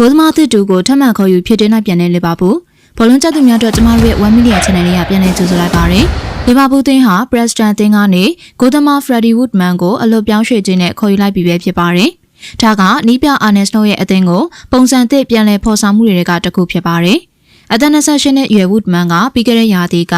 ဂိုးသမားသစ်တူကိုထပ်မံခေါ်ယူဖြစ်တင်လိုက်ပြန်တဲ့လီဗာပူးဘောလုံးကျသူများအတွက်ကျမတို့ရဲ့1 million channel လေးကပြန်လည်ကြိုဆိုလိုက်ပါတယ်။လီဗာပူးသင်းဟာ Preston သင်းကနေဂိုးသမား Freddie Woodman ကိုအလွတ်ပြောင်းရွှေ့ခြင်းနဲ့ခေါ်ယူလိုက်ပြီးပဲဖြစ်ပါတယ်။ဒါကနီးပြအာနယ်စနိုရဲ့အသင်းကိုပုံစံသစ်ပြန်လည်ဖော်ဆောင်မှုတွေကတစ်ခုဖြစ်ပါတယ်။အသက်28နှစ်အရွယ် Woodman ကပြီးခဲ့တဲ့ရာသီက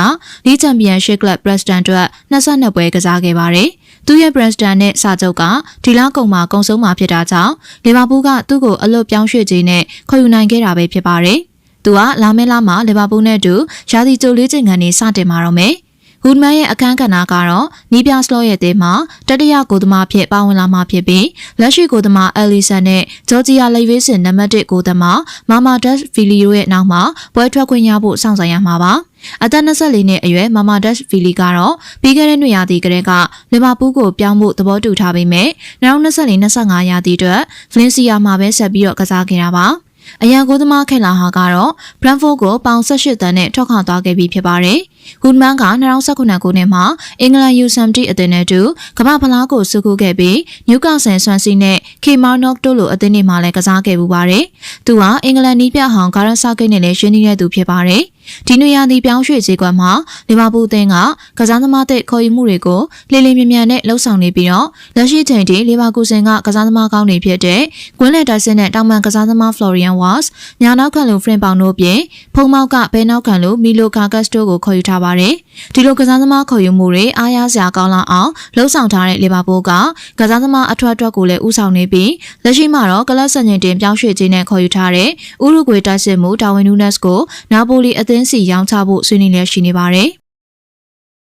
လီချန်ပီယံရှစ်ကလပ် Preston အတွက်22ပွဲကစားခဲ့ပါတယ်။ သူရဲ့ Preston နဲ့စာချုပ်ကဒီလကုန်မှာကုန်ဆုံးမှာဖြစ်တာကြောင့်လီဗာပူးကသူ့ကိုအလွတ်ပြောင်းရွှေ့ခြင်းနဲ့ခေါ်ယူနိုင်ခဲ့တာပဲဖြစ်ပါတယ်။သူကလာမဲလာမှာလီဗာပူးနဲ့အတူရာသီကြိုလေးချိန်ခံနေစတင်มาတော့မယ်။ ဟူဒမန်ရဲ့အခန်းကဏ္ဍကတော့နီးပြစလော့ရဲ့အသင်းမှာတတိယကိုသမားဖြစ်ပါဝင်လာမှာဖြစ်ပြီးလက်ရှိကိုသမားအယ်လီဆန်နဲ့ဂျော်ဂျီယာလိဗေးစင်နံပါတ်1ကိုသမားမာမာဒတ်ဖီလီယိုရဲ့နောက်မှာပွဲထွက်ခွင့်ရဖို့စောင့်ဆိုင်ရမှာပါ။အသက်24နှစ်အရွယ်မာမာဒတ်ဖီလီကတော့ပြီးခဲ့တဲ့နှစ်ရာသီကတည်းကလီဗာပူးကိုပြောင်းဖို့သဘောတူထားပေမဲ့နောက်24-25ရာသီအတွက်ဖလင်စီယာမှာပဲဆက်ပြီးတော့ကစားခဲ့တာပါ။အရန်ကိုသမားခက်လာဟာကတော့ Brentford ကိုပေါင်18တန်းနဲ့ထောက်ခံသွားခဲ့ပြီးဖြစ်ပါတယ်။ဂူဒမန်က2019ခုနှစ်မှာအင်္ဂလန် U70 အသင်းနဲ့အတူကမ္ဘာဖလားကိုစုခုခဲ့ပြီးနျူကာဆယ်ဆွမ်စီနဲ့ K Marnock တို့လိုအသင်းတွေမှာလည်းကစားခဲ့ပူပါတယ်။သူဟာအင်္ဂလန်နီးပြဟောင်ဂါရက်ဆာကိတ်နဲ့လည်းရှင်းနေတဲ့သူဖြစ်ပါတယ်။ဒီနွေရာသီပြောင်းရွှေ့ဈေးကွက်မှာလီဗာပူးအသင်းကကစားသမားတဲ့ခေါ်ယူမှုတွေကိုလင်းလင်းမြန်မြန်နဲ့လှုပ်ဆောင်နေပြီးတော့လက်ရှိချိန်ထိလီဗာကူဆင်ကကစားသမားကောင်းတွေဖြစ်တဲ့ကွင်းလက်တိုက်စင်နဲ့တောင်ပန်ကစားသမား Florian Watts ညာနောက်ခံလူ Frin ပေါင်တို့ပြင်ဖုံမောက်ကဘဲနောက်ခံလူမီလိုကာကတ်စတိုကိုခေါ်ယူထားပါတယ်။ဒီလိုကစားသမားခေါ်ယူမှုတွေအားရစရာကောင်းလာအောင်လှုပ်ဆောင်ထားတဲ့လီဗာပူးကကစားသမားအထွတ်အထွက်ကိုလည်းဦးဆောင်နေပြီးလက်ရှိမှာတော့ကလပ်စံချိန်တင်ပြောင်းရွှေ့ခြင်းနဲ့ခေါ်ယူထားတဲ့ဥရုဂွေတိုက်စစ်မှုဒါဝင်နူးနက်စ်ကိုနာပိုလီအသင်းစီရောင်းချဖို့ဆွေးနွေးလျက်ရှိနေပါတယ်။